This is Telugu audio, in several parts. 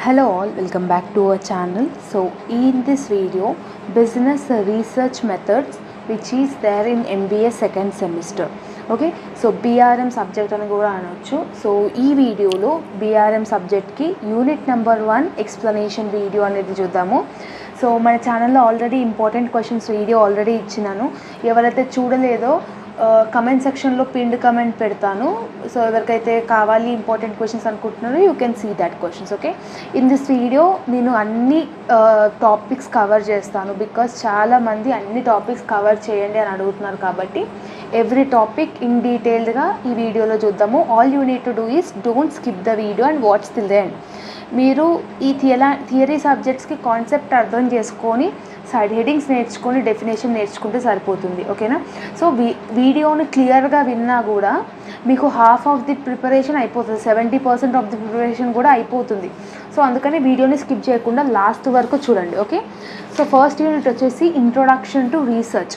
Hello all, welcome back to our channel. So in this video, business research methods which is there in MBA second semester. Okay so BRM subject అని కూడా అనొచ్చు సో ఈ వీడియోలో బీఆర్ఎం సబ్జెక్ట్కి unit number one explanation video అనేది చూద్దాము సో మన ఛానల్లో already important questions video already ఇచ్చినాను ఎవరైతే చూడలేదో కమెంట్ సెక్షన్లో పిండ్ కమెంట్ పెడతాను. సో ఎవరికైతే కావాలి ఇంపార్టెంట్ క్వశ్చన్స్ అనుకుంటున్నారో you can see that questions okay in this video నేను అన్ని టాపిక్స్ కవర్ చేస్తాను బికాస్ చాలామంది అన్ని టాపిక్స్ కవర్ చేయండి అని అడుగుతున్నారు కాబట్టి ఎవ్రీ టాపిక్ ఇన్ డీటెయిల్డ్గా ఈ వీడియోలో చూద్దాము. All you need to do is don't skip the video and watch till the end మీరు ఈ థియలా థియరీ సబ్జెక్ట్స్కి కాన్సెప్ట్ అర్థం చేసుకొని సైడ్ హెడింగ్స్ నేర్చుకొని డెఫినేషన్ నేర్చుకుంటే సరిపోతుంది ఓకేనా సో వీ వీడియోని క్లియర్గా విన్నా కూడా మీకు హాఫ్ ఆఫ్ ది ప్రిపరేషన్ అయిపోతుంది seventy percent of the preparation కూడా అయిపోతుంది. సో అందుకని వీడియోని స్కిప్ చేయకుండా లాస్ట్ వరకు చూడండి ఓకే సో ఫస్ట్ యూనిట్ వచ్చేసి introduction to research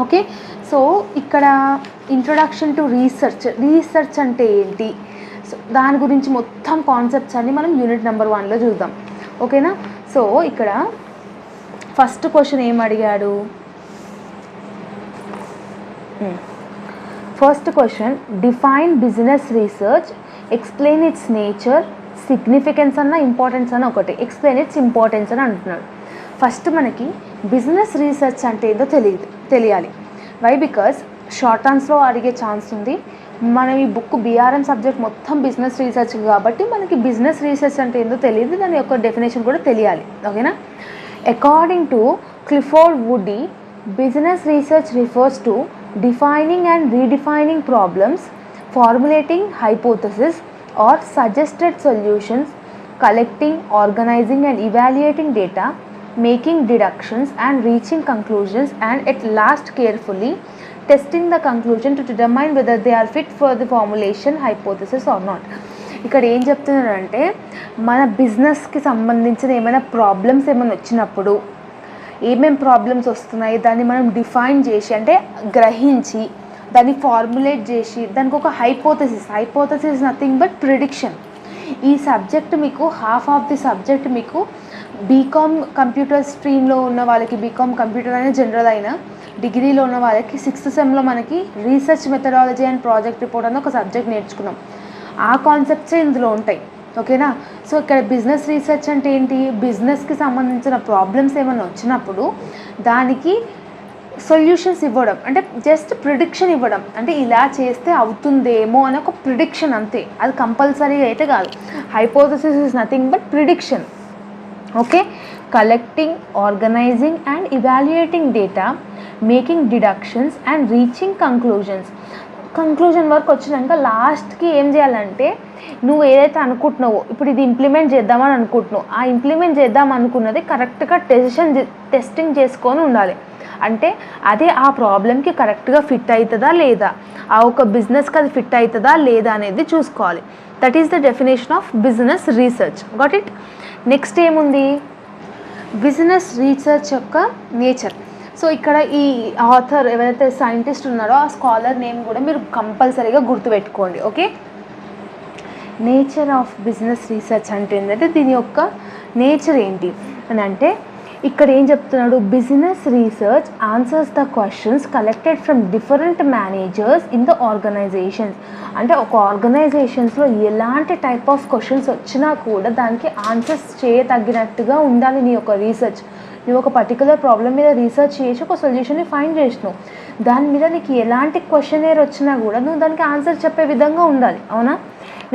okay so ఇక్కడ ఇంట్రొడక్షన్ టు రీసెర్చ్ రీసెర్చ్ అంటే ఏంటి? సో దాని గురించి మొత్తం కాన్సెప్ట్స్ అన్ని మనం యూనిట్ నెంబర్ వన్లో చూద్దాం. ఓకేనా సో ఇక్కడ ఫస్ట్ క్వశ్చన్ ఏం అడిగాడు? First question define business research explain its nature significance అన్న ఇంపార్టెన్స్ అన్న ఒకటి. ఎక్స్ప్లెయిన్ ఇట్స్ ఇంపార్టెన్స్ అని అంటున్నాడు. ఫస్ట్ మనకి బిజినెస్ రీసెర్చ్ అంటే ఏదో తెలియదు తెలియాలి. వై బికాస్ షార్ట్ ఆన్స్లో అడిగే ఛాన్స్ ఉంది. మనం ఈ బుక్ బీఆర్ఎం సబ్జెక్ట్ మొత్తం బిజినెస్ రీసెర్చ్ కాబట్టి మనకి బిజినెస్ రీసెర్చ్ అంటే ఏందో తెలియదు. దాని యొక్క డెఫినేషన్ కూడా తెలియాలి. ఓకేనా according to Clifford Woody business research refers to defining and redefining problems formulating hypothesis or suggested solutions collecting organising and evaluating data making deductions and reaching conclusions and at last carefully testing the conclusion to determine whether they are fit for the formulation hypothesis or not. ఇక్కడ ఏం చెప్తున్నారంటే మన బిజినెస్కి సంబంధించిన ఏమైనా ప్రాబ్లమ్స్ ఏమైనా వచ్చినప్పుడు ఏమేం ప్రాబ్లమ్స్ వస్తున్నాయి దాన్ని మనం డిఫైన్ చేసి అంటే గ్రహించి దాన్ని ఫార్ములేట్ చేసి దానికి ఒక hypothesis hypothesis nothing but prediction ఈ సబ్జెక్ట్ మీకు హాఫ్ ఆఫ్ ది సబ్జెక్ట్ మీకు బీకామ్ కంప్యూటర్ స్ట్రీమ్లో ఉన్న వాళ్ళకి బీకామ్ కంప్యూటర్ అయినా జనరల్ అయినా డిగ్రీలో ఉన్న వాళ్ళకి సిక్స్త్ సెమ్లో మనకి research methodology and project report అని ఒక సబ్జెక్ట్ నేర్చుకున్నాం. ఆ కాన్సెప్ట్సే ఇందులో ఉంటాయి. ఓకేనా? సో ఇక్కడ బిజినెస్ రీసెర్చ్ అంటే ఏంటి? బిజినెస్కి సంబంధించిన ప్రాబ్లమ్స్ ఏమైనా వచ్చినప్పుడు దానికి సొల్యూషన్స్ ఇవ్వడం అంటే జస్ట్ ప్రిడిక్షన్ ఇవ్వడం అంటే ఇలా చేస్తే అవుతుందేమో అని ఒక ప్రిడిక్షన్ అంతే. అది కంపల్సరీ అయితే కాదు. Hypothesis is nothing but prediction okay? Collecting organising and evaluating data making deductions and reaching conclusions conclusion వరకు వచ్చినాక లాస్ట్కి ఏం చేయాలంటే నువ్వు ఏదైతే అనుకుంటున్నావో ఇప్పుడు ఇది ఇంప్లిమెంట్ చేద్దామని అనుకుంటున్నావు ఆ ఇంప్లిమెంట్ చేద్దాం అనుకున్నది కరెక్ట్గా టెసిషన్ టెస్టింగ్ చేసుకొని ఉండాలి. అంటే అదే ఆ ప్రాబ్లమ్కి కరెక్ట్గా ఫిట్ అవుతుందా లేదా? ఆ ఒక బిజినెస్కి అది ఫిట్ అవుతుందా లేదా అనేది చూసుకోవాలి. That is the definition of business research got it next ఏముంది? బిజినెస్ రీసెర్చ్ యొక్క నేచర్ సో ఇక్కడ ఈ ఆథర్ ఎవరైతే సైంటిస్ట్ ఉన్నారో ఆ స్కాలర్ నేమ్ కూడా మీరు కంపల్సరీగా గుర్తుపెట్టుకోండి okay? Nature of business research అంటే ఏంటంటే దీని యొక్క నేచర్ ఏంటి? అని అంటే ఇక్కడ ఏం చెప్తున్నాడు? Business research answers the questions collected from different managers in the organisations. అంటే ఒక ఆర్గనైజేషన్స్లో ఎలాంటి టైప్ ఆఫ్ క్వశ్చన్స్ వచ్చినా కూడా దానికి ఆన్సర్స్ చేయతగినట్టుగా ఉండాలి నీ యొక్క రీసెర్చ్. నువ్వు ఒక పర్టికులర్ ప్రాబ్లం మీద రీసెర్చ్ చేసి ఒక సొల్యూషన్ని ఫైండ్ చేసినావు. దాని మీద నీకు ఎలాంటి క్వశ్చన్ వచ్చినా కూడా నువ్వు దానికి ఆన్సర్ చెప్పే విధంగా ఉండాలి. అవునా?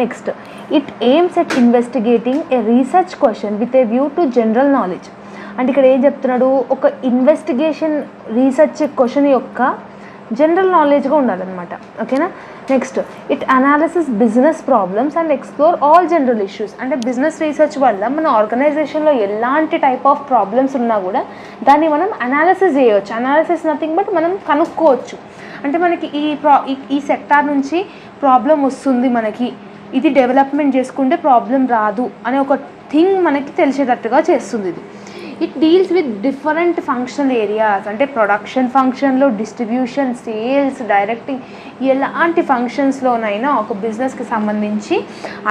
Next it aims at investigating a research question with a view to general knowledge అంటే ఇక్కడ ఏం చెప్తున్నాడు? ఒక ఇన్వెస్టిగేషన్ రీసెర్చ్ క్వశ్చన్ యొక్క జనరల్ నాలెడ్జ్గా ఉండాలన్నమాట. ఓకేనా next it analysis business problems and explore all general issues అంటే బిజినెస్ రీసెర్చ్ వల్ల మన ఆర్గనైజేషన్లో ఎలాంటి టైప్ ఆఫ్ ప్రాబ్లమ్స్ ఉన్నా కూడా దాన్ని మనం అనాలిసిస్ చేయవచ్చు అనాలిసిస్ నథింగ్ బట్ మనం కనుక్కోవచ్చు. అంటే మనకి ఈ ప్రా ఈ సెక్టార్ నుంచి ప్రాబ్లం వస్తుంది మనకి. ఇది డెవలప్మెంట్ చేసుకుంటే ప్రాబ్లం రాదు అనే ఒక థింగ్ మనకి తెలిసేటట్టుగా చేస్తుంది ఇది. It deals with different functional areas అంటే ప్రొడక్షన్ ఫంక్షన్లో డిస్ట్రిబ్యూషన్ సేల్స్ డైరెక్టింగ్ ఎలాంటి ఫంక్షన్స్లోనైనా ఒక బిజినెస్కి సంబంధించి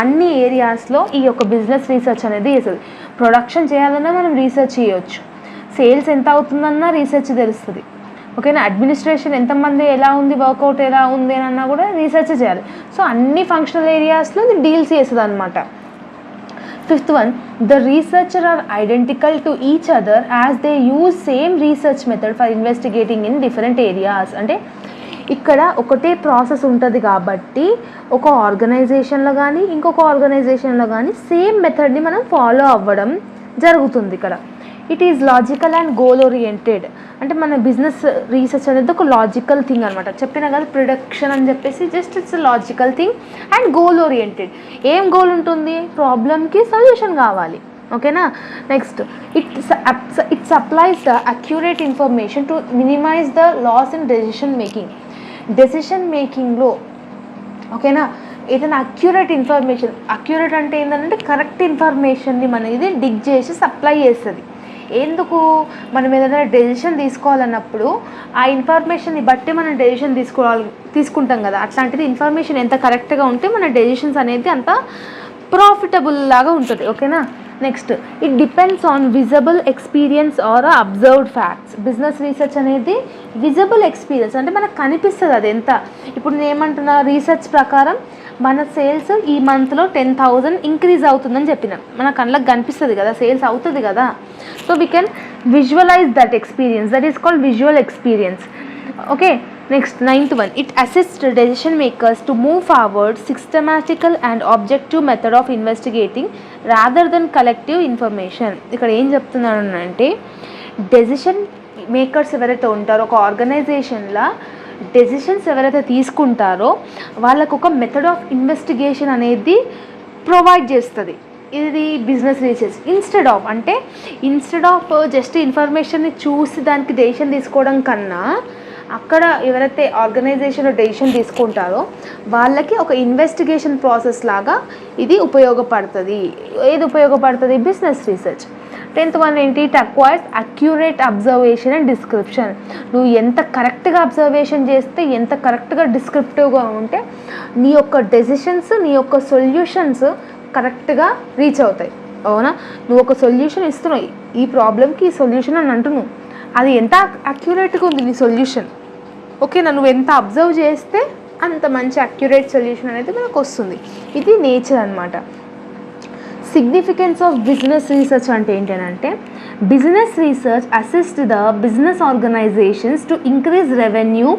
అన్ని ఏరియాస్లో ఈ యొక్క బిజినెస్ రీసెర్చ్ అనేది చేస్తుంది. ప్రొడక్షన్ చేయాలన్నా మనం రీసెర్చ్ చేయవచ్చు సేల్స్ ఎంత అవుతుందన్నా రీసెర్చ్ తెలుస్తుంది. ఓకేనా అడ్మినిస్ట్రేషన్ ఎంతమంది ఎలా ఉంది వర్కౌట్ ఎలా ఉంది అని అన్నా కూడా రీసెర్చ్ చేయాలి. సో అన్ని ఫంక్షనల్ ఏరియాస్లో ఇది డీల్స్ చేస్తుంది అనమాట fifth one the researcher are identical to each other as they use same research method for investigating in different areas అంటే ఇక్కడ ఒకటే ప్రాసెస్ ఉంటుంది కాబట్టి ఒక ఆర్గనైజేషన్లో కానీ ఇంకొక ఆర్గనైజేషన్లో కానీ సేమ్ మెథడ్ని మనం ఫాలో అవ్వడం జరుగుతుంది ఇక్కడ. It is logical and goal oriented అంటే మన బిజినెస్ రీసెర్చ్ అనేది ఒక లాజికల్ థింగ్ అనమాట చెప్పిన కదా ప్రొడక్షన్ అని చెప్పేసి just it's logical thing and goal oriented ఏం గోల్ ఉంటుంది? ప్రాబ్లమ్కి సొల్యూషన్ కావాలి. ఓకేనా next it it supplies the accurate information to minimise the loss in decision making decision మేకింగ్లో ఓకేనా ఏదైనా అక్యురేట్ ఇన్ఫర్మేషన్ అక్యురేట్ అంటే ఏంటంటే కరెక్ట్ ఇన్ఫర్మేషన్ని మన ఇది డిగ్ చేసి సప్లై చేస్తుంది. ఎందుకు? మనం ఏదైనా డెసిషన్ తీసుకోవాలన్నప్పుడు ఆ ఇన్ఫర్మేషన్ని బట్టి మనం డెసిషన్ తీసుకోవాలి తీసుకుంటాం కదా. అట్లాంటిది ఇన్ఫర్మేషన్ ఎంత కరెక్ట్గా ఉంటే మన డెసిషన్స్ అనేది అంత ప్రాఫిటబుల్ లాగా ఉంటుంది. ఓకేనా next it depends on visible experience or observed facts business research అనేది విజబుల్ ఎక్స్పీరియన్స్ అంటే మనకు కనిపిస్తుంది అది ఎంత. ఇప్పుడు నేను ఏమంటున్నా రీసెర్చ్ ప్రకారం మన సేల్స్ ఈ మంత్లో టెన్ థౌజండ్ ఇంక్రీజ్ అవుతుందని చెప్పిన. మన కళ్ళకి కనిపిస్తుంది కదా సేల్స్ అవుతుంది కదా. So we can visualise that experience that is called visual experience okay next ninth one it assist decision makers to move forward systematical and objective method of investigating rather than collective information ఇక్కడ ఏం చెప్తున్నాను అంటే డెసిషన్ మేకర్స్ ఎవరైతే ఉంటారో ఒక ఆర్గనైజేషన్లో డెసిషన్స్ ఎవరైతే తీసుకుంటారో వాళ్ళకు ఒక మెథడ్ ఆఫ్ ఇన్వెస్టిగేషన్ అనేది ప్రొవైడ్ చేస్తుంది. ఇది బిజినెస్ రీసెర్చ్ ఇన్స్టెడ్ ఆఫ్ అంటే ఇన్స్టెడ్ ఆఫ్ జస్ట్ ఇన్ఫర్మేషన్ని చూసి దానికి డెసిషన్ తీసుకోవడం కన్నా అక్కడ ఎవరైతే ఆర్గనైజేషన్ డెసిషన్ తీసుకుంటారో వాళ్ళకి ఒక ఇన్వెస్టిగేషన్ ప్రాసెస్ లాగా ఇది ఉపయోగపడుతుంది. ఏది ఉపయోగపడుతుంది? Business research. టెన్త్ వన్ ఏంటి? It acquires accurate observation and description. నువ్వు ఎంత కరెక్ట్గా అబ్జర్వేషన్ చేస్తే ఎంత కరెక్ట్గా డిస్క్రిప్టివ్గా ఉంటే నీ యొక్క డెసిషన్స్ నీ యొక్క సొల్యూషన్స్ కరెక్ట్గా రీచ్ అవుతాయి. అవునా? నువ్వు ఒక సొల్యూషన్ ఇస్తున్నావు. ఈ ప్రాబ్లమ్కి ఈ సొల్యూషన్ అని అంటున్నావు. అది ఎంత అక్యురేట్గా ఉంది నీ సొల్యూషన్ ఓకేనా నువ్వు ఎంత అబ్జర్వ్ చేస్తే అంత మంచి అక్యురేట్ సొల్యూషన్ అనేది మనకు వస్తుంది. ఇది నేచర్ అనమాట సిగ్నిఫికెన్స్ ఆఫ్ బిజినెస్ రీసెర్చ్ అంటే ఏంటంటే business research assist the business organisations to increase revenue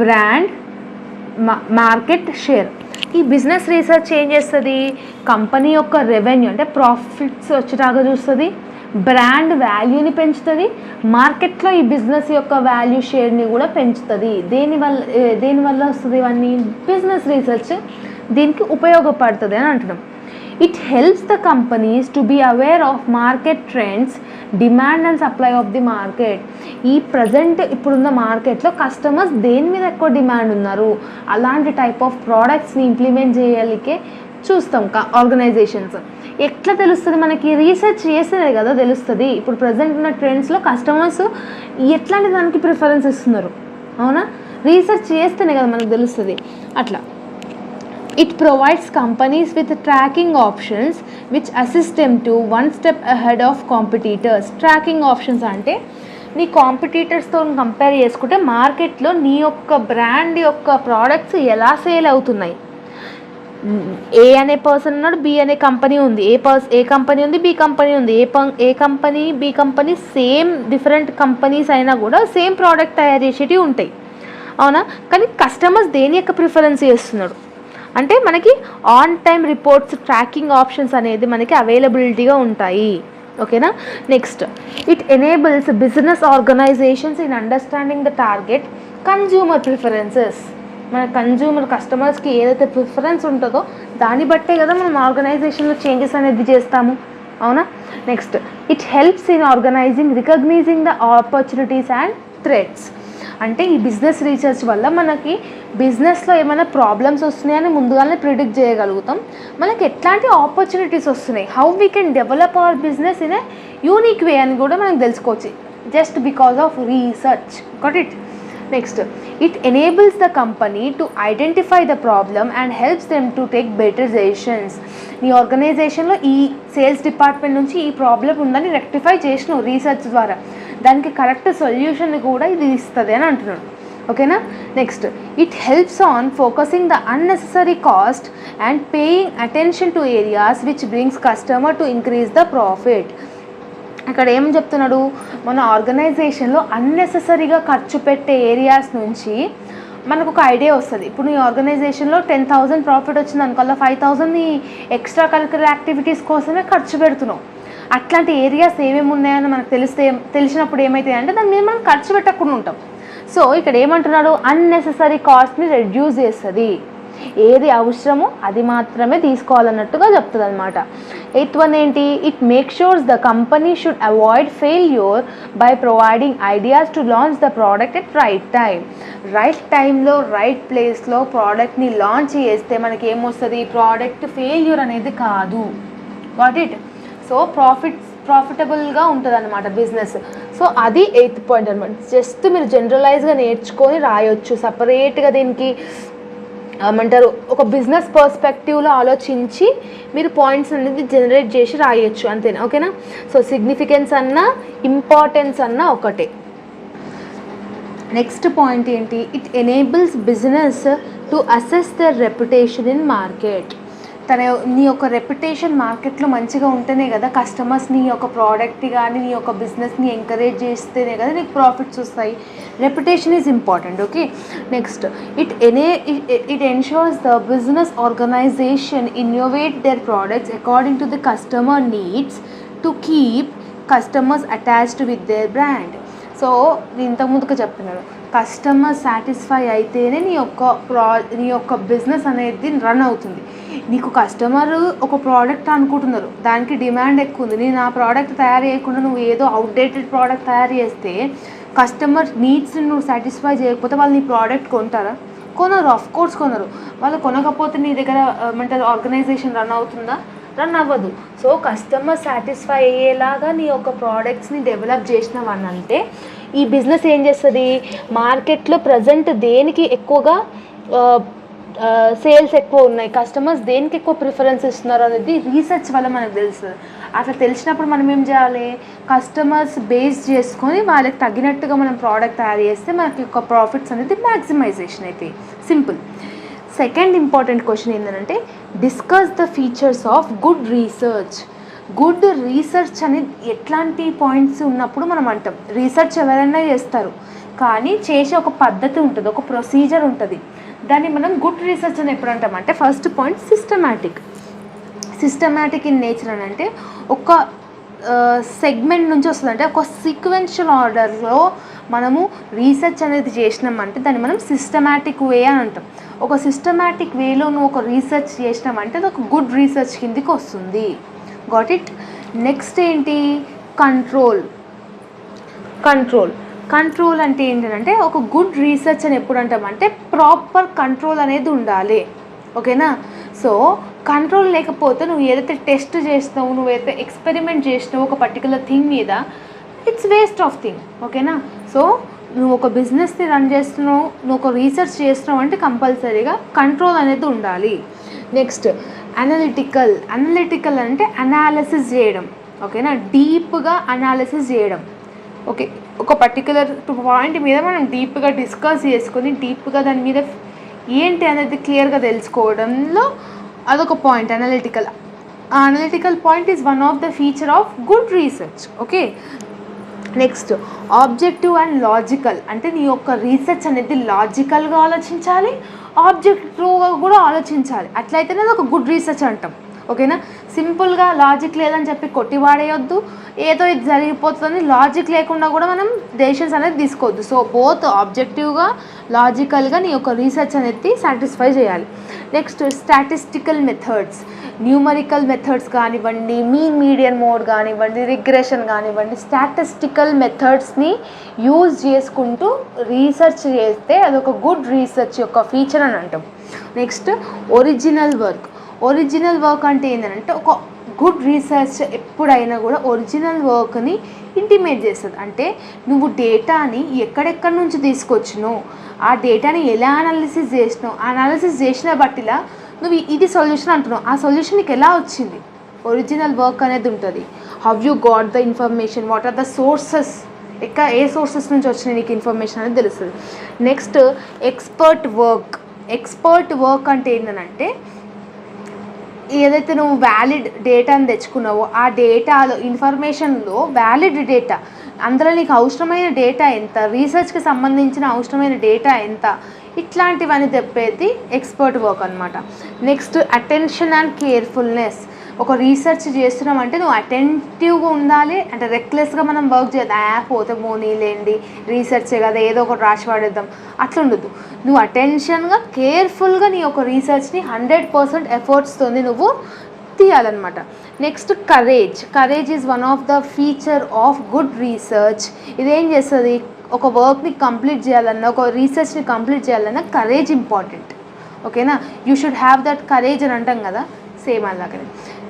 brand market share ఈ బిజినెస్ రీసెర్చ్ ఏం చేస్తుంది? కంపెనీ యొక్క రెవెన్యూ అంటే ప్రాఫిట్స్ వచ్చేలాగా చూస్తుంది. బ్రాండ్ వాల్యూని పెంచుతుంది మార్కెట్లో ఈ బిజినెస్ యొక్క వాల్యూ షేర్ని కూడా పెంచుతుంది. దేనివల్ల దేనివల్ల వస్తుంది ఇవన్నీ? బిజినెస్ రీసెర్చ్ దీనికి ఉపయోగపడుతుంది అని అంటున్నాం. It helps the companies to be aware of market trends demand and supply of the market ఈ ప్రజెంట్ ఇప్పుడున్న మార్కెట్లో కస్టమర్స్ దేని మీద ఎక్కువ డిమాండ్ ఉన్నారు? అలాంటి టైప్ ఆఫ్ ప్రోడక్ట్స్ని ఇంప్లిమెంట్ చేయాలికే చూస్తాం ఆర్గనైజేషన్స్ ఎట్లా తెలుస్తుంది? మనకి రీసెర్చ్ చేస్తేనే కదా తెలుస్తుంది. ఇప్పుడు ప్రజెంట్ ఉన్న ట్రెండ్స్లో కస్టమర్స్ ఎట్లాంటి దానికి ప్రిఫరెన్స్ ఇస్తున్నారు? అవునా? రీసెర్చ్ చేస్తేనే కదా మనకు తెలుస్తుంది. అట్లా. It provides companies with tracking options which assist to one step step of competitors tracking options అంటే నీ కాంపిటీటర్స్తో కంపేర్ చేసుకుంటే మార్కెట్లో నీ యొక్క బ్రాండ్ యొక్క ప్రోడక్ట్స్ ఎలా సేల్ అవుతున్నాయి? ఏ అనే పర్సన్ ఉన్నాడు బి అనే కంపెనీ ఉంది. ఏ పర్స్ ఏ కంపెనీ ఉంది బి కంపెనీ ఉంది. ఏ పం A company B company same different companies అయినా కూడా సేమ్ ప్రోడక్ట్ తయారు చేసేటివి ఉంటాయి. అవునా? కానీ కస్టమర్స్ దేని యొక్క ప్రిఫరెన్స్ చేస్తున్నాడు? అంటే మనకి on time reports tracking options అనేది మనకి అవైలబిలిటీగా ఉంటాయి. ఓకేనా? Next it enables business organisations in understanding the target consumer preferences మన కన్జ్యూమర్ కస్టమర్స్కి ఏదైతే ప్రిఫరెన్స్ ఉంటుందో దాన్ని బట్టే కదా మనం ఆర్గనైజేషన్లో చేంజెస్ అనేది చేస్తాము. అవునా? Next it helps in organising recognising the opportunities and threats అంటే ఈ బిజినెస్ రీసెర్చ్ వల్ల మనకి బిజినెస్లో ఏమైనా ప్రాబ్లమ్స్ వస్తున్నాయని ముందుగానే ప్రిడిక్ట్ చేయగలుగుతాం. మనకి ఎట్లాంటి ఆపర్చునిటీస్ వస్తున్నాయి? How we can develop our business in a unique way అని కూడా మనం తెలుసుకోవచ్చు. Just because of research got it next it enables the company to identify the problem and helps them to take better decisions నీ ఆర్గనైజేషన్లో ఈ సేల్స్ డిపార్ట్మెంట్ నుంచి ఈ ప్రాబ్లం ఉందని రెక్టిఫై చేసినావు రీసెర్చ్ ద్వారా. దానికి కరెక్ట్ సొల్యూషన్ కూడా ఇది ఇస్తుంది అని అంటున్నాడు. ఓకేనా next it helps on focusing the unnecessary cost and paying attention to areas which brings customer to increase the profit ఇక్కడ ఏం చెప్తున్నాడు? మన ఆర్గనైజేషన్లో అన్నెసెసరీగా ఖర్చు పెట్టే ఏరియాస్ నుంచి మనకు ఒక ఐడియా వస్తుంది. ఇప్పుడు నీ ఆర్గనైజేషన్లో టెన్ థౌసండ్ ప్రాఫిట్ వచ్చింది అనుకోల్లా ఫైవ్ థౌసండ్ నీ ఎక్స్ట్రా కరికులర్ యాక్టివిటీస్ కోసమే ఖర్చు పెడుతున్నావు. అట్లాంటి ఏరియాస్ ఏమేమి ఉన్నాయని మనకు తెలిస్తే తెలిసినప్పుడు ఏమవుతాయి అంటే దాని మీద మనం ఖర్చు పెట్టకుండా ఉంటాం. సో ఇక్కడ ఏమంటున్నాడు? అన్నెసెసరీ కాస్ట్ని రెడ్యూస్ చేస్తుంది. ఏది అవసరమో అది మాత్రమే తీసుకోవాలన్నట్టుగా చెప్తుంది అనమాట ఎయిత్ వన్ ఏంటి it make sures the company should avoid failure by providing ideas to launch the product at right time right టైంలో రైట్ ప్లేస్లో ప్రోడక్ట్ని లాంచ్ చేస్తే మనకి ఏమొస్తుంది? ప్రోడక్ట్ ఫెయిల్యూర్ అనేది కాదు. వాట్ ఇట్ సో ప్రాఫిట్ ప్రాఫిటబుల్గా ఉంటుంది అనమాట బిజినెస్ సో అది ఎయిత్ పాయింట్ అనమాట జస్ట్ మీరు జనరలైజ్గా నేర్చుకొని రాయొచ్చు సపరేట్గా దీనికి. ఏమంటారు ఒక బిజినెస్ పర్స్పెక్టివ్లో ఆలోచించి మీరు పాయింట్స్ అనేది జనరేట్ చేసి రాయొచ్చు అంతేనా? ఓకేనా? సో సిగ్నిఫికెన్స్ అన్న ఇంపార్టెన్స్ అన్న ఒకటే. నెక్స్ట్ పాయింట్ ఏంటి? It enables business to assess their reputation in market తన నీ యొక్క రెప్యుటేషన్ మార్కెట్లో మంచిగా ఉంటేనే కదా కస్టమర్స్ నీ యొక్క ప్రోడక్ట్ కానీ నీ యొక్క బిజినెస్ని ఎంకరేజ్ చేస్తేనే కదా నీకు ప్రాఫిట్స్ వస్తాయి. Reputation is important okay next it ఎనే it ensures the business organisation innovate their products according to the customer needs to keep customers attached with their brand so నేను ఇంతకుముందుగా చెప్తున్నాను కస్టమర్ సాటిస్ఫై అయితేనే నీ యొక్క ప్రా నీ యొక్క బిజినెస్ అనేది రన్ అవుతుంది. నీకు కస్టమర్ ఒక ప్రోడక్ట్ అనుకుంటున్నారు. దానికి డిమాండ్ ఎక్కువ ఉంది. నేను ఆ ప్రోడక్ట్ తయారు చేయకుండా నువ్వు ఏదో అవుట్డేటెడ్ ప్రోడక్ట్ తయారు చేస్తే కస్టమర్ నీడ్స్ నువ్వు సాటిస్ఫై చేయకపోతే వాళ్ళు నీ ప్రోడక్ట్ కొంటారా? కొనరు. ఆఫ్ కోర్స్ కొనరు. వాళ్ళు కొనకపోతే నీ దగ్గర ఏమంటారు ఆర్గనైజేషన్ రన్ అవుతుందా? రన్ అవ్వదు. సో కస్టమర్ సాటిస్ఫై అయ్యేలాగా నీ యొక్క ప్రోడక్ట్స్ని డెవలప్ చేసినావనంటే ఈ బిజినెస్ ఏం చేస్తుంది? మార్కెట్లో ప్రజెంట్ దేనికి ఎక్కువగా సేల్స్ ఎక్కువ ఉన్నాయి. కస్టమర్స్ దేనికి ఎక్కువ ప్రిఫరెన్స్ ఇస్తున్నారు అనేది రీసెర్చ్ వల్ల మనకు తెలుస్తుంది. అట్లా తెలిసినప్పుడు మనం ఏం చేయాలి? కస్టమర్స్ బేస్ చేసుకొని వాళ్ళకి తగినట్టుగా మనం ప్రోడక్ట్ తయారు చేస్తే మనకి యొక్క ప్రాఫిట్స్ అనేది మ్యాక్సిమైజేషన్ అవుతాయి సింపుల్ సెకండ్ ఇంపార్టెంట్ క్వశ్చన్ ఏంటంటే discuss the features of good research good research అనేది ఎట్లాంటి పాయింట్స్ ఉన్నప్పుడు మనం అంటాం. రీసెర్చ్ ఎవరైనా చేస్తారు. కానీ చేసే ఒక పద్ధతి ఉంటుంది. ఒక ప్రొసీజర్ ఉంటుంది. దాన్ని మనం గుడ్ రీసెర్చ్ అని ఎప్పుడు అంటాం అంటే first point systematic systematic in nature అని అంటే ఒక సెగ్మెంట్ నుంచి వస్తుంది అంటే ఒక సీక్వెన్షియల్ ఆర్డర్లో మనము రీసెర్చ్ అనేది చేసినామంటే దాన్ని మనం సిస్టమాటిక్ వే అని అంటాం. ఒక సిస్టమాటిక్ వేలో నువ్వు ఒక రీసెర్చ్ చేసినామంటే అది ఒక గుడ్ రీసెర్చ్ కిందికి వస్తుంది. గాట్ ఇట్ నెక్స్ట్ ఏంటి? కంట్రోల్ కంట్రోల్ కంట్రోల్ అంటే ఏంటంటే ఒక గుడ్ రీసెర్చ్ అని ఎప్పుడు అంటామంటే ప్రాపర్ కంట్రోల్ అనేది ఉండాలి. ఓకేనా? సో కంట్రోల్ లేకపోతే నువ్వు ఏదైతే టెస్ట్ చేస్తావు నువ్వు ఎక్స్పెరిమెంట్ చేసినావు ఒక పర్టికులర్ థింగ్ మీద ఇట్స్ వేస్ట్ ఆఫ్ థింగ్ ఓకేనా? సో నువ్వు ఒక బిజినెస్ని రన్ చేస్తున్నావు నువ్వు ఒక రీసెర్చ్ చేస్తున్నావు అంటే కంపల్సరీగా కంట్రోల్ అనేది ఉండాలి. నెక్స్ట్ అనలిటికల్ అనలిటికల్ అంటే అనాలిసిస్ చేయడం. ఓకేనా? డీప్గా అనాలిసిస్ చేయడం. ఓకే ఒక పర్టికులర్ పాయింట్ మీద మనం డీప్గా డిస్కస్ చేసుకొని డీప్గా దాని మీద ఏంటి అనేది క్లియర్గా తెలుసుకోవడంలో అదొక point analytical analytical point is one of the feature of good research okay next objective and logical అంటే నీ యొక్క రీసెర్చ్ అనేది లాజికల్గా ఆలోచించాలి ఆబ్జెక్టివ్గా కూడా ఆలోచించాలి. అట్లయితేనే అది ఒక గుడ్ రీసెర్చ్ అంటాం ఓకేనా సింపుల్గా లాజిక్ లేదని చెప్పి కొట్టివాడేయొద్దు ఏదో ఇది జరిగిపోతుందని లాజిక్ లేకుండా కూడా మనం డెసిషన్స్ అనేది తీసుకోవద్దు. సో బోత్ ఆబ్జెక్టివ్గా లాజికల్గా నీ యొక్క రీసెర్చ్ అనేది సాటిస్ఫై చేయాలి. Next statistical methods. Numerical methods కానివ్వండి మీన్ మీడియన్ మోడ్ కానివ్వండి రిగ్రెషన్ కానివ్వండి స్టాటిస్టికల్ మెథడ్స్ని యూజ్ చేసుకుంటూ రీసెర్చ్ చేస్తే అదొక గుడ్ రీసెర్చ్ యొక్క ఫీచర్ అని అంటాం. Next original work. Original work అంటే ఏంటంటే ఒక గుడ్ రీసెర్చ్ ఎప్పుడైనా కూడా ఒరిజినల్ వర్క్ని ఇంటిమేట్ చేస్తుంది. అంటే నువ్వు డేటాని ఎక్కడెక్కడి నుంచి తీసుకొచ్చినో ఆ డేటాని ఎలా అనాలిసిస్ చేసినావు అనాలిసిస్ చేసిన బట్టిలా నువ్వు ఇది సొల్యూషన్ అంటున్నావు. ఆ సొల్యూషన్ నీకు ఎలా వచ్చింది? ఒరిజినల్ వర్క్ అనేది ఉంటుంది. How you got the information what are the sources ఎక్క ఏ సోర్సెస్ నుంచి వచ్చినాయి నీకు ఇన్ఫర్మేషన్ అనేది తెలుస్తుంది. Next expert work expert work అంటే ఏంటంటే ఏదైతే నువ్వు వ్యాలిడ్ డేటాని తెచ్చుకున్నావో ఆ డేటాలో ఇన్ఫర్మేషన్లో వ్యాలిడ్ డేటా అందులో నీకు అవసరమైన డేటా ఎంత? రీసెర్చ్కి సంబంధించిన అవసరమైన డేటా ఎంత? ఇట్లాంటివన్నీ చెప్పేది ఎక్స్పర్ట్ వర్క్ అనమాట నెక్స్ట్ అటెన్షన్ అండ్ కేర్ఫుల్నెస్ ఒక రీసెర్చ్ చేస్తున్నాం అంటే నువ్వు అటెంటివ్గా ఉండాలి అంటే రెక్లెస్గా మనం వర్క్ చేద్దాం ఆ పోతే పోనీలేండి రీసెర్చే కదా ఏదో ఒకటి రాసి పడేద్దాం అట్లా ఉండదు నువ్వు అటెన్షన్గా కేర్ఫుల్గా నీ యొక్క రీసెర్చ్ని హండ్రెడ్ పర్సెంట్ ఎఫర్ట్స్తో నువ్వు తీయాలన్నమాట. Next courage courage is one of the feature of good research ఇదేం చేస్తుంది? ఒక వర్క్ని కంప్లీట్ చేయాలన్నా ఒక రీసెర్చ్ని కంప్లీట్ చేయాలన్నా కరేజ్ ఇంపార్టెంట్ ఓకేనా you should have that courage అని అంటాం కదా? సేమ్ అలాగనే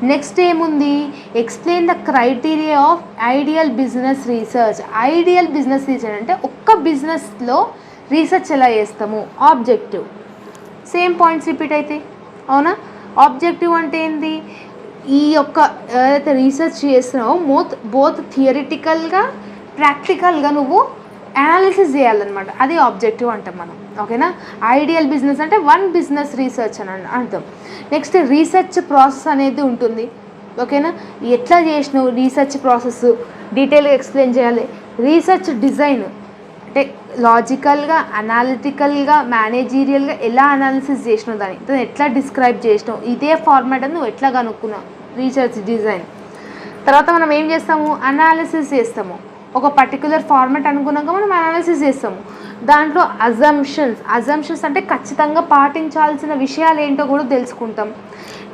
నెక్స్ట్ ఏముంది? Explain the criteria of ideal business research ideal business research అంటే ఒక్క బిజినెస్లో రీసెర్చ్ ఎలా చేస్తాము? ఆబ్జెక్టివ్ సేమ్ పాయింట్స్ రిపీట్ అయితే. అవునా? ఆబ్జెక్టివ్ అంటే ఏంది? ఈ యొక్క ఏదైతే రీసెర్చ్ చేస్తున్నావో మోత్ బోత్ థియరిటికల్గా ప్రాక్టికల్గా నువ్వు అనాలిసిస్ చేయాలన్నమాట. అది ఆబ్జెక్టివ్ అంటాం మనం. ఓకేనా? ఐడియల్ బిజినెస్ అంటే వన్ బిజినెస్ రీసెర్చ్ అని అర్థం నెక్స్ట్ రీసెర్చ్ ప్రాసెస్ అనేది ఉంటుంది. ఓకేనా? ఎట్లా చేసినావు రీసెర్చ్ ప్రాసెస్ డీటెయిల్గా ఎక్స్ప్లెయిన్ చేయాలి. రీసెర్చ్ డిజైన్ అంటే లాజికల్గా అనాలిటికల్గా మేనేజీరియల్గా ఎలా అనాలిసిస్ చేసినావు దాన్ని? దాన్ని ఎట్లా డిస్క్రైబ్ చేసినావు? ఇదే ఫార్మాట్ అని నువ్వు ఎట్లా కనుక్కున్నావు? రీసెర్చ్ డిజైన్ తర్వాత మనం ఏం చేస్తాము? అనాలిసిస్ చేస్తాము. ఒక పర్టికులర్ ఫార్మాట్ అనుకున్నాక మనం అనాలిసిస్ చేస్తాము. దాంట్లో అజంప్షన్స్ అజంప్షన్స్ అంటే ఖచ్చితంగా పాటించాల్సిన విషయాలు ఏంటో కూడా తెలుసుకుంటాం.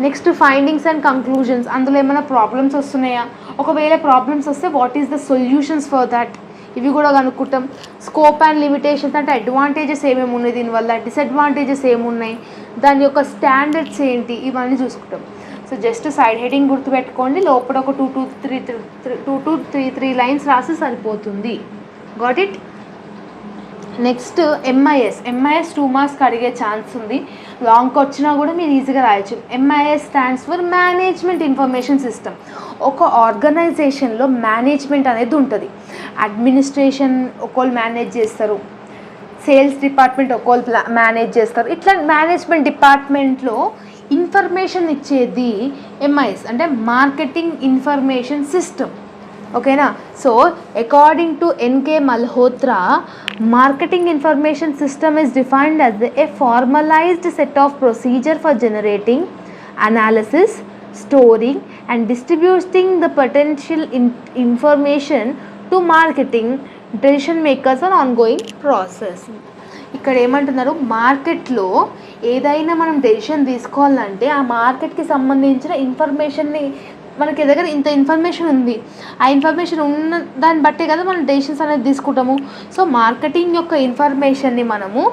నెక్స్ట్ ఫైండింగ్స్ అండ్ కంక్లూజన్స్ అందులో ఏమైనా ప్రాబ్లమ్స్ వస్తున్నాయా? ఒకవేళ ప్రాబ్లమ్స్ వస్తే what is the solutions for that ఇవి కూడా కనుక్కుంటాం. స్కోప్ అండ్ లిమిటేషన్స్ అంటే అడ్వాంటేజెస్ ఏమేమి ఉన్నాయి దీనివల్ల? డిసడ్వాంటేజెస్ ఏమున్నాయి? దాని యొక్క స్టాండర్డ్స్ ఏంటి? ఇవన్నీ చూసుకుంటాం. సో జస్ట్ సైడ్ హెడింగ్ గుర్తుపెట్టుకోండి. లోపల ఒక two two three two two three three lines రాసి సరిపోతుంది. Got it next MIS MIS two మార్క్స్కి అడిగే ఛాన్స్ ఉంది. లాంగ్కి వచ్చినా కూడా మీరు ఈజీగా రాయొచ్చు. MIS stands for management information system ఒక ఆర్గనైజేషన్లో మేనేజ్మెంట్ అనేది ఉంటుంది. అడ్మినిస్ట్రేషన్ ఒకళ్ళు మేనేజ్ చేస్తారు. సేల్స్ డిపార్ట్మెంట్ ఒకళ్ళు మేనేజ్ చేస్తారు. ఇట్లా మేనేజ్మెంట్ డిపార్ట్మెంట్లో ఇన్ఫర్మేషన్ ఇచ్చేది ఎంఐఎస్ అంటే మార్కెటింగ్ ఇన్ఫర్మేషన్ సిస్టమ్ ఓకేనా so according to NK Malhotra marketing information system is defined as a formalized set of procedure for generating analysis storing and distributing the potential in- information to marketing decision makers on ongoing process ఇక్కడ ఏమంటున్నారు? మార్కెట్లో ఏదైనా మనం డెసిషన్ తీసుకోవాలంటే ఆ మార్కెట్కి సంబంధించిన ఇన్ఫర్మేషన్ని మనకి దగ్గర ఇంత ఇన్ఫర్మేషన్ ఉంది. ఆ ఇన్ఫర్మేషన్ ఉన్న దాన్ని బట్టే కదా మనం డెసిషన్స్ అనేది తీసుకుంటాము. సో మార్కెటింగ్ యొక్క ఇన్ఫర్మేషన్ని మనము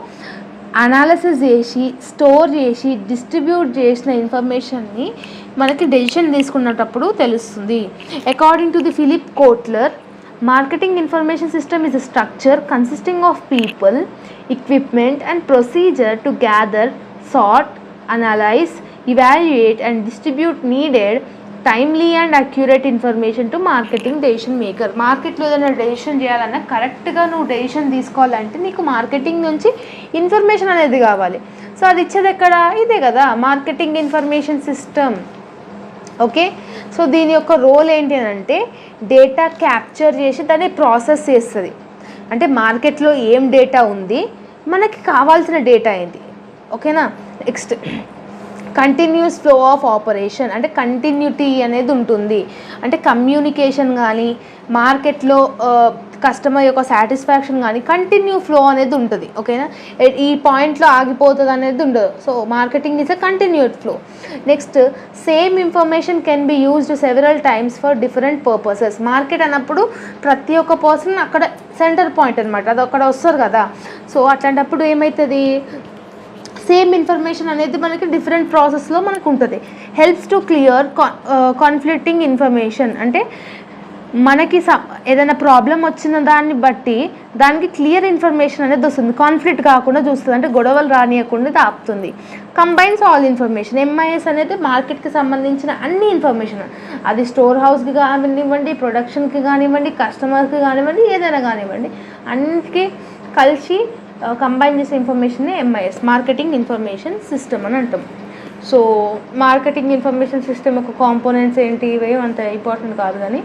అనాలిసిస్ చేసి స్టోర్ చేసి డిస్ట్రిబ్యూట్ చేసిన ఇన్ఫర్మేషన్ని మనకి డెసిషన్ తీసుకున్నటప్పుడు తెలుస్తుంది. According to the Philip Kotler marketing information system is a structure consisting of people equipment and procedure to gather, sort, analyze, evaluate and distribute needed timely and accurate information to marketing decision maker మార్కెట్లో ఏదైనా డెసిషన్ చేయాలన్నా కరెక్ట్గా నువ్వు డెసిషన్ తీసుకోవాలంటే నీకు మార్కెటింగ్ నుంచి ఇన్ఫర్మేషన్ అనేది కావాలి. సో అది ఇచ్చేది ఎక్కడ? ఇదే కదా marketing information system okay so దీని యొక్క రోల్ ఏంటి అని అంటే డేటా క్యాప్చర్ చేసి దాన్ని ప్రాసెస్ చేస్తుంది. అంటే మార్కెట్లో ఏం డేటా ఉంది? మనకి కావాల్సిన డేటా ఏంటి? ఓకేనా? Next continuous flow of operation అంటే కంటిన్యూటీ అనేది ఉంటుంది. అంటే కమ్యూనికేషన్ కానీ మార్కెట్లో కస్టమర్ యొక్క సాటిస్ఫాక్షన్ కానీ కంటిన్యూ ఫ్లో అనేది ఉంటుంది. ఓకేనా? ఈ పాయింట్లో ఆగిపోతుంది అనేది ఉండదు. So marketing is a continued flow next same information can be used several times for different purposes market అన్నప్పుడు ప్రతి ఒక్క పర్సన్ అక్కడ సెంటర్ పాయింట్ అనమాట అది అక్కడ వస్తారు కదా. సో అట్లాంటప్పుడు ఏమవుతుంది సేమ్ ఇన్ఫర్మేషన్ అనేది మనకి డిఫరెంట్ ప్రాసెస్లో మనకు ఉంటుంది helps to clear conflicting information అంటే మనకి స ఏదైనా ప్రాబ్లం వచ్చిన దాన్ని బట్టి దానికి క్లియర్ ఇన్ఫర్మేషన్ అనేది వస్తుంది. కాన్ఫ్లిక్ట్ కాకుండా చూస్తుంది. అంటే గొడవలు రానియకుండా ఇది ఆపుతుంది కంబైన్స్ ఆల్ ఇన్ఫర్మేషన్. ఎంఐఎస్ అనేది మార్కెట్కి సంబంధించిన అన్ని ఇన్ఫర్మేషన్. అది స్టోర్ హౌస్కి కానివ్వండి ప్రొడక్షన్కి కానివ్వండి కస్టమర్కి కానివ్వండి ఏదైనా కానివ్వండి. అన్నిటికీ కలిసి కంబైన్ చేసే information MIS marketing information system అని అంటాం. సో మార్కెటింగ్ ఇన్ఫర్మేషన్ సిస్టమ్ యొక్క కాంపోనెంట్స్ ఏంటి ఇవేం అంత ఇంపార్టెంట్ కాదు కానీ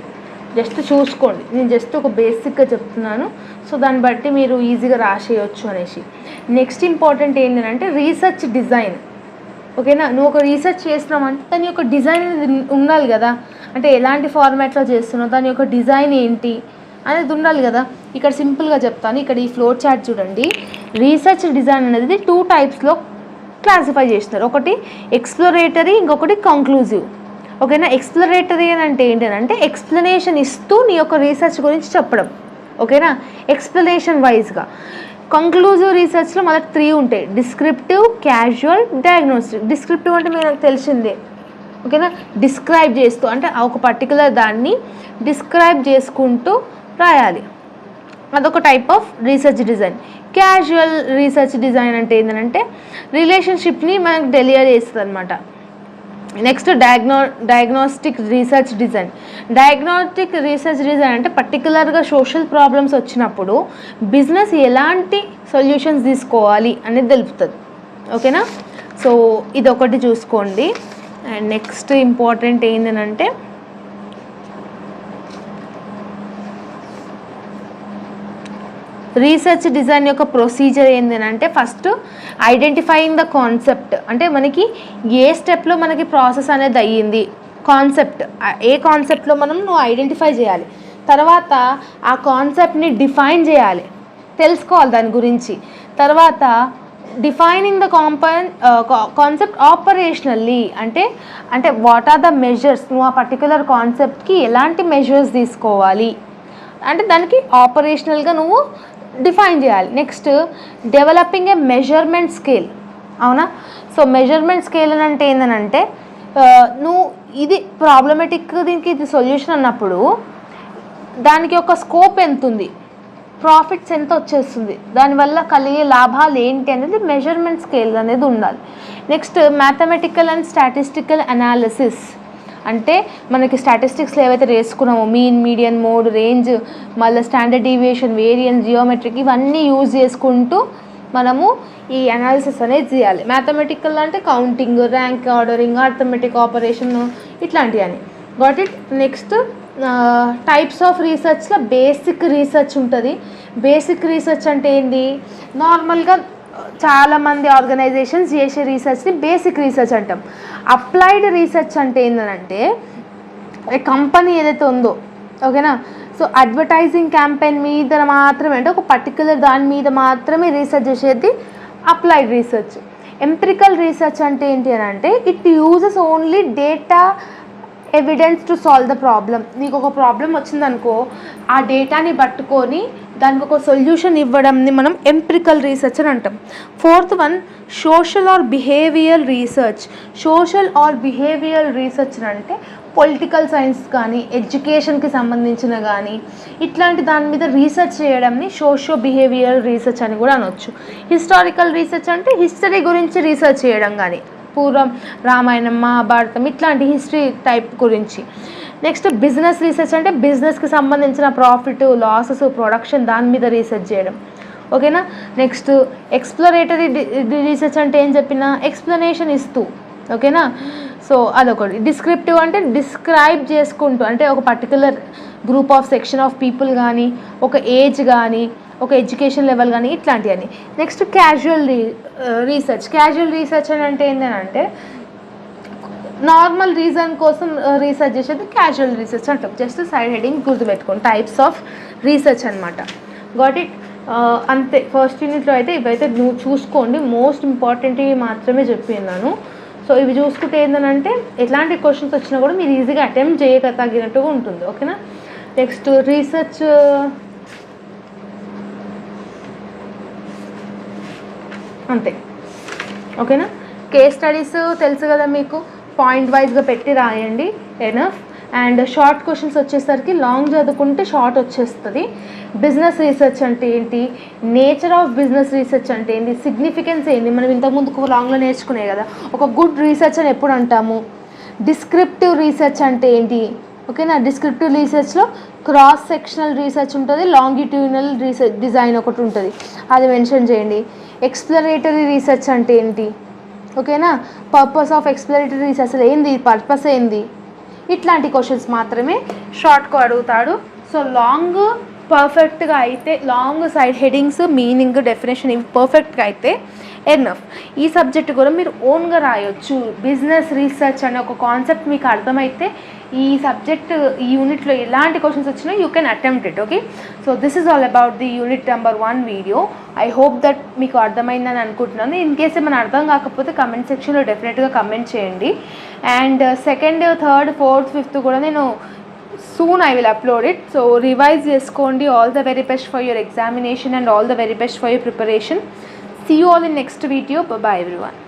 జస్ట్ చూసుకోండి. నేను జస్ట్ ఒక బేసిక్గా చెప్తున్నాను. సో దాన్ని బట్టి మీరు ఈజీగా రాసేయచ్చు అనేసి. నెక్స్ట్ ఇంపార్టెంట్ ఏంటంటే రీసెర్చ్ డిజైన్. ఓకేనా? నువ్వు ఒక రీసెర్చ్ చేస్తున్నావంటే దాని యొక్క డిజైన్ అనేది ఉండాలి కదా. అంటే ఎలాంటి ఫార్మాట్లో చేస్తున్నావు దాని యొక్క డిజైన్ ఏంటి అనేది ఉండాలి కదా. ఇక్కడ సింపుల్గా చెప్తాను. ఇక్కడ ఈ ఫ్లోర్ చార్ట్ చూడండి. రీసెర్చ్ డిజైన్ అనేది టూ టైప్స్లో క్లాసిఫై చేస్తున్నారు. ఒకటి ఎక్స్ప్లోరేటరీ ఇంకొకటి కంక్లూజివ్. ఓకేనా? ఎక్స్ప్లరేటరీ అని అంటే ఏంటంటే ఎక్స్ప్లెనేషన్ ఇస్తూ నీ యొక్క రీసెర్చ్ గురించి చెప్పడం. ఓకేనా? ఎక్స్ప్లెనేషన్ వైజ్గా కంక్లూజివ్ రీసెర్చ్లో మనకు త్రీ ఉంటాయి. డిస్క్రిప్టివ్ క్యాజువల్ డయాగ్నోస్టిక్ డిస్క్రిప్టివ్ అంటే మీకు తెలిసిందే. ఓకేనా? డిస్క్రైబ్ చేస్తూ అంటే ఆ ఒక పర్టికులర్ దాన్ని డిస్క్రైబ్ చేసుకుంటూ రాయాలి. అదొక type of research design casual research design అంటే ఏంటంటే రిలేషన్షిప్ని మనకు డెలివర్ చేస్తుంది అనమాట next డయాగ్నో diagnostic research design. Diagnostic research design అంటే పర్టికులర్గా సోషల్ ప్రాబ్లమ్స్ వచ్చినప్పుడు బిజినెస్ ఎలాంటి సొల్యూషన్స్ తీసుకోవాలి అనేది తెలుపుతుంది. ఓకేనా? సో ఇది ఒకటి చూసుకోండి. అండ్ నెక్స్ట్ ఇంపార్టెంట్ ఏంటంటే రీసెర్చ్ డిజైన్ యొక్క ప్రొసీజర్ ఏంటంటే ఫస్ట్ ఐడెంటిఫైయింగ్ ద కాన్సెప్ట్. అంటే మనకి ఏ స్టెప్లో మనకి ప్రాసెస్ అనేది అయ్యింది? కాన్సెప్ట్. ఏ కాన్సెప్ట్లో మనం నువ్వు ఐడెంటిఫై చేయాలి? తర్వాత ఆ కాన్సెప్ట్ని డిఫైన్ చేయాలి. తెలుసుకోవాలి దాని గురించి. తర్వాత డిఫైనింగ్ ద కాంపన్ కాన్సెప్ట్ ఆపరేషనల్లీ అంటే అంటే వాట్ ఆర్ ద మెజర్స్ నువ్వు ఆ పర్టికులర్ కాన్సెప్ట్కి ఎలాంటి మెజర్స్ తీసుకోవాలి? అంటే దానికి ఆపరేషనల్గా నువ్వు డిఫైన్ చేయాలి. Next developing a measurement scale అవునా? సో మెజర్మెంట్ స్కేల్ అని అంటే ఏంటంటే నువ్వు ఇది ప్రాబ్లమెటిక్ దీనికి ఇది సొల్యూషన్ అన్నప్పుడు దానికి ఒక స్కోప్ ఎంత ఉంది ప్రాఫిట్స్ ఎంత వచ్చేస్తుంది? దానివల్ల కలిగే లాభాలు ఏంటి అనేది మెజర్మెంట్ స్కేల్ అనేది ఉండాలి. Next mathematical and statistical analysis అంటే మనకి స్టాటిస్టిక్స్లో ఏవైతే వేసుకున్నామో మీన్ మీడియన్ మోడ్ రేంజ్ మళ్ళీ స్టాండర్డ్ డీవియేషన్ వేరియన్స్ జియోమెట్రిక్ ఇవన్నీ యూజ్ చేసుకుంటూ మనము ఈ అనాలిసిస్ అనేది చేయాలి. మ్యాథమెటికల్ అంటే counting rank ordering arithmetic operation ఇట్లాంటివి అని got it next types of రీసెర్చ్లో basic research ఉంటుంది. బేసిక్ రీసెర్చ్ అంటే ఏంటి నార్మల్గా చాలామంది ఆర్గనైజేషన్స్ చేసే రీసెర్చ్ని బేసిక్ రీసెర్చ్ అంటాం. అప్లైడ్ రీసెర్చ్ అంటే ఏంటంటే కంపెనీ ఏదైతే ఉందో ఓకేనా? సో అడ్వర్టైజింగ్ క్యాంపెయిన్ మీద మాత్రమే అంటే ఒక పర్టికులర్ దాని మీద మాత్రమే రీసెర్చ్ చేసేది అప్లైడ్ రీసెర్చ్. ఎంప్రికల్ రీసెర్చ్ అంటే ఏంటి అని అంటే it uses only data evidence to solve the problem. నీకు ఒక ప్రాబ్లం వచ్చిందనుకో ఆ డేటాని పట్టుకొని దానికి ఒక సొల్యూషన్ ఇవ్వడంని మనం ఎంప్రికల్ రీసెర్చ్ అని అంటాం. Fourth one social or behaviour research social or behaviour research అంటే పొలిటికల్ సైన్స్ కానీ ఎడ్యుకేషన్కి సంబంధించిన కానీ ఇట్లాంటి దాని మీద రీసెర్చ్ చేయడంని సోషో బిహేవియర్ రీసెర్చ్ అని కూడా అనొచ్చు. హిస్టారికల్ రీసెర్చ్ అంటే హిస్టరీ గురించి రీసెర్చ్ చేయడం కానీ పూర్వం రామాయణం మహాభారతం ఇట్లాంటి హిస్టరీ టైప్ గురించి. నెక్స్ట్ బిజినెస్ రీసెర్చ్ అంటే బిజినెస్కి సంబంధించిన ప్రాఫిట్ లాసెస్ ప్రొడక్షన్ దాని మీద రీసెర్చ్ చేయడం. ఓకేనా? నెక్స్ట్ ఎక్స్ప్లోరేటరీ రీసెర్చ్ అంటే ఏం చెప్పినా ఎక్స్ప్లెనేషన్ ఇస్తూ. ఓకేనా? సో అదొకటి. డిస్క్రిప్టివ్ అంటే డిస్క్రైబ్ చేసుకుంటూ. అంటే ఒక particular group of section of people కానీ ఒక ఏజ్ కానీ ఒక ఎడ్యుకేషన్ లెవెల్ కానీ ఇట్లాంటివన్నీ. నెక్స్ట్ క్యాజువల్ రీ రీసెర్చ్. క్యాజువల్ రీసెర్చ్ అని అంటే ఏంటంటే నార్మల్ రీజన్ కోసం రీసెర్చ్ చేసేది క్యాజువల్ రీసెర్చ్ అంటాం జస్ట్ సైడ్ హెడింగ్ గుర్తుపెట్టుకోండి. టైప్స్ ఆఫ్ రీసెర్చ్ అనమాట గాట్ ఇట్ అంతే. ఫస్ట్ యూనిట్లో అయితే ఇవైతే నువ్వు చూసుకోండి. మోస్ట్ ఇంపార్టెంట్వి మాత్రమే చెప్పిన్నాను సో ఇవి చూసుకుంటే ఏంటంటే ఎట్లాంటి క్వశ్చన్స్ వచ్చినా కూడా మీరు ఈజీగా అటెంప్ట్ చేయక తగినట్టుగా ఉంటుంది. ఓకేనా నెక్స్ట్ రీసెర్చ్ అంతే. ఓకేనా కేస్ స్టడీస్ తెలుసు కదా మీకు? పాయింట్ వైజ్గా పెట్టి రాయండి ఎనఫ్ అండ్ షార్ట్ క్వశ్చన్స్ వచ్చేసరికి లాంగ్ చదువుకుంటే షార్ట్ వచ్చేస్తుంది. బిజినెస్ రీసెర్చ్ అంటే ఏంటి? నేచర్ ఆఫ్ బిజినెస్ రీసెర్చ్ అంటే ఏంటి? సిగ్నిఫికెన్స్ ఏంటి? మనం ఇంతకుముందు లాంగ్లో నేర్చుకునే కదా ఒక గుడ్ రీసెర్చ్ అని ఎప్పుడు అంటాము? డిస్క్రిప్టివ్ రీసెర్చ్ అంటే ఏంటి? ఓకేనా డిస్క్రిప్టివ్ రీసెర్చ్లో క్రాస్ సెక్షనల్ రీసెర్చ్ ఉంటుంది లాంగిట్యూనల్ రీసెర్చ్ డిజైన్ ఒకటి ఉంటుంది. అది మెన్షన్ చేయండి. ఎక్స్ప్లరేటరీ రీసెర్చ్ అంటే ఏంటి? ఓకేనా? పర్పస్ ఆఫ్ ఎక్స్ప్లరేటరీ రీసెర్చ్ అసలు ఏంది? పర్పస్ ఏంది? ఇట్లాంటి క్వశ్చన్స్ మాత్రమే షార్ట్కు అడుగుతాడు. సో లాంగ్ పర్ఫెక్ట్గా అయితే long side headings meaning definition ఇవి పర్ఫెక్ట్గా అయితే ఎనఫ్ ఈ సబ్జెక్ట్ కూడా మీరు ఓన్గా రాయొచ్చు. బిజినెస్ రీసెర్చ్ అనే ఒక కాన్సెప్ట్ మీకు అర్థమైతే ఈ సబ్జెక్ట్ ఈ యూనిట్లో ఎలాంటి క్వశ్చన్స్ వచ్చినా you can attempt it okay so this is all about the unit number one video I hope that మీకు అర్థమైందని అనుకుంటున్నాను. ఇన్ కేస్ ఏమైనా అర్థం కాకపోతే కమెంట్ సెక్షన్లో డెఫినెట్గా కమెంట్ చేయండి. And second third fourth fifth కూడా నేను soon I will upload it so revise చేసుకోండి. All the very best for your examination and all the very best for your preparation see you all in next video bye everyone